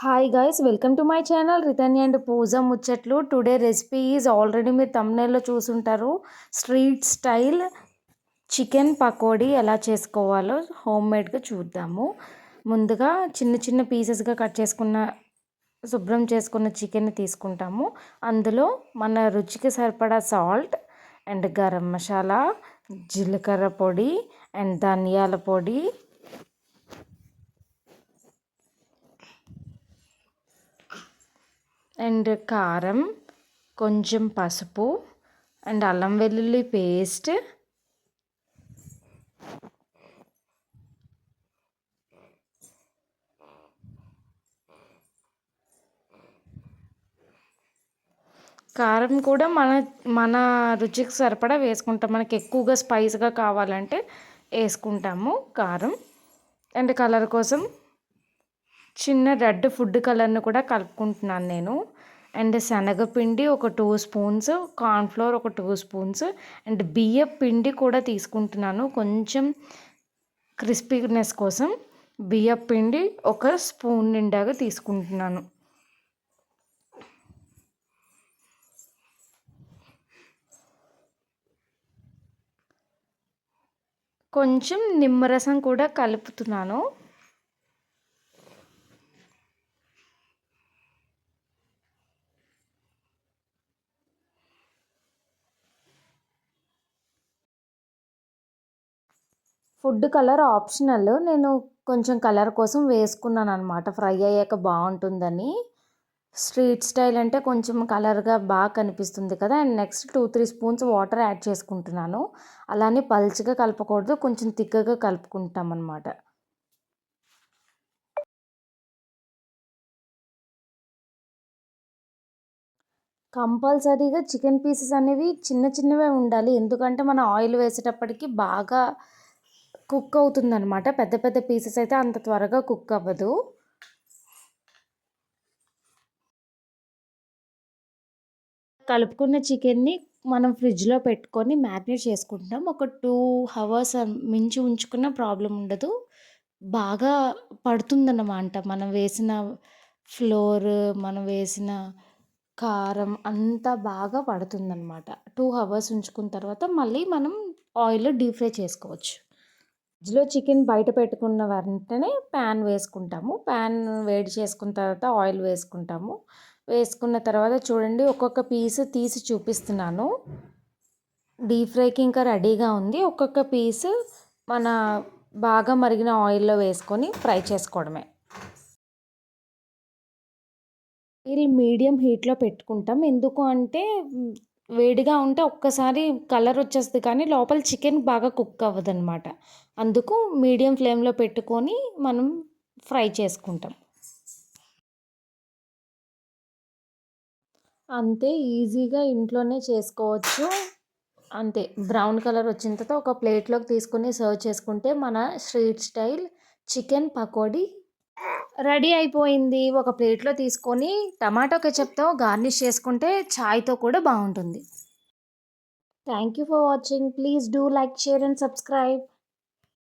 Hi guys welcome to my channel Ritanya and Pooja ముచ్చట్లు today recipe is already మీరు తమ్నేల్లో చూసుంటారు. Street style chicken pakodi ఎలా చేసుకోవాలో home మేడ్గా చూద్దాము. ముందుగా చిన్న చిన్న పీసెస్గా కట్ చేసుకున్న శుభ్రం చేసుకున్న చికెన్ తీసుకుంటాము. అందులో మన రుచికి సరిపడా సాల్ట్ అండ్ గరం మసాలా జీలకర్ర పొడి అండ్ ధనియాల పొడి అండ్ కారం కొంచెం పసుపు అండ్ అల్లం వెల్లుల్లి పేస్ట్. కారం కూడా మన మన రుచికి సరిపడా వేసుకుంటాం. మనకి ఎక్కువగా స్పైస్గా కావాలంటే వేసుకుంటాము కారం. అండ్ కలర్ కోసం చిన్న రెడ్ ఫుడ్ కలర్ని కూడా కలుపుకుంటున్నాను నేను. అండ్ శనగపిండి ఒక టూ స్పూన్స్ కార్న్ఫ్లోర్ ఒక టూ స్పూన్స్ అండ్ బియ్య పిండి కూడా తీసుకుంటున్నాను కొంచెం క్రిస్పీనెస్ కోసం. బియ్య పిండి ఒక స్పూన్ నిండాగా తీసుకుంటున్నాను. కొంచెం నిమ్మరసం కూడా కలుపుతున్నాను. Food colour optional. నేను కొంచెం కలర్ కోసం వేసుకున్నాను అనమాట ఫ్రై అయ్యాక బాగుంటుందని. స్ట్రీట్ స్టైల్ అంటే కొంచెం కలర్గా బాగా కనిపిస్తుంది కదా. And next two three spoons water add చేసుకుంటున్నాను. అలానే పల్చగా కలపకూడదు. కొంచెం తిక్కగా కలుపుకుంటాం అనమాట కంపల్సరీగా చికెన్ పీసెస్ అనేవి చిన్న చిన్నవే ఉండాలి. ఎందుకంటే మనం ఆయిల్ వేసేటప్పటికి బాగా కుక్ అవుతుందనమాట పెద్ద పెద్ద పీసెస్ అయితే అంత త్వరగా కుక్ అవ్వదు. కలుపుకున్న చికెన్ని మనం ఫ్రిడ్జ్లో పెట్టుకొని మ్యారినేట్ చేసుకుంటాం ఒక టూ అవర్స్ మించి ఉంచుకున్న ప్రాబ్లం ఉండదు. బాగా పడుతుందన్నమాట. మనం వేసిన ఫ్లోర్ మనం వేసిన కారం అంతా బాగా పడుతుందన్నమాట. టూ అవర్స్ ఉంచుకున్న తర్వాత మళ్ళీ మనం ఆయిల్లో డీప్ ఫ్రై చేసుకోవచ్చు. ఫ్రిడ్జ్లో చికెన్ బయట పెట్టుకున్న వెంటనే ప్యాన్ వేసుకుంటాము. ప్యాన్ వేడి చేసుకున్న తర్వాత ఆయిల్ వేసుకుంటాము. వేసుకున్న తర్వాత చూడండి ఒక్కొక్క పీస్ తీసి చూపిస్తున్నాను. డీప్ ఫ్రైకి ఇంకా రెడీగా ఉంది. ఒక్కొక్క పీస్ మన బాగా మరిగిన ఆయిల్లో వేసుకొని ఫ్రై చేసుకోవడమే. ఆయిల్ మీడియం హీట్లో పెట్టుకుంటాం. ఎందుకు అంటే వేడిగా ఉంటే ఒక్కసారి కలర్ వచ్చేస్తుంది కానీ లోపల చికెన్ బాగా కుక్ అవ్వదు అనమాట అందుకు మీడియం ఫ్లేమ్లో పెట్టుకొని మనం ఫ్రై చేసుకుంటాం. అంతే ఈజీగా ఇంట్లోనే చేసుకోవచ్చు. అంతే బ్రౌన్ కలర్ వచ్చిన తర్వాత ఒక ప్లేట్లోకి తీసుకొని సర్వ్ చేసుకుంటే మన street style chicken pakodi ready అయిపోయింది. ఒక ప్లేట్లో తీసుకొని టమాటో కెచప్తో గార్నిష్ చేసుకుంటే ఛాయ్తో కూడా బాగుంటుంది. Thank you for watching. Please do like share and subscribe.